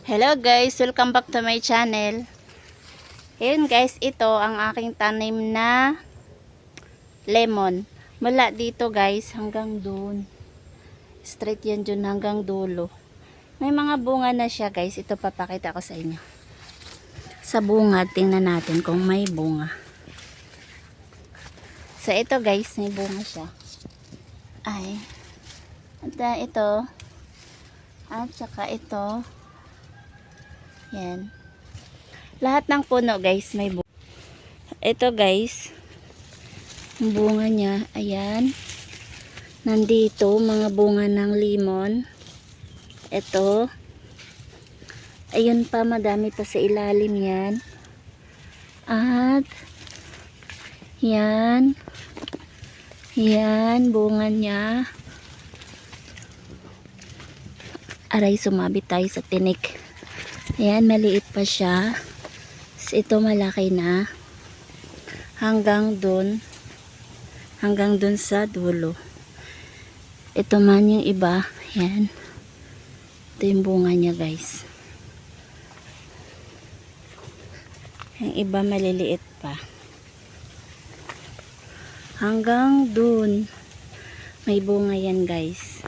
Hello guys, welcome back to my channel. Ayun guys, ito ang aking tanim na lemon. Mula dito guys hanggang doon. Straight yan dun hanggang dulo. May mga bunga na siya guys. Ito papakita ko sa inyo. Sa bunga, tingnan natin kung may bunga. So ito guys, may bunga siya. Ay. At uh, ito. At saka ito. Yan. Lahat ng puno guys may bunga. Ito guys. Bunga niya. Ayan. Nandito mga bunga ng limon. Ito. Ayun pa madami pa sa ilalim yan. At yan. Yan bunga niya. Aray sumabit tayo sa tinik. Ayan, maliit pa siya. Ito malaki na. Hanggang dun. Hanggang dun sa dulo. Ito man yung iba. Ayan. Ito yung bunga niya guys. Yung iba maliliit pa. Hanggang dun. May bunga yan guys.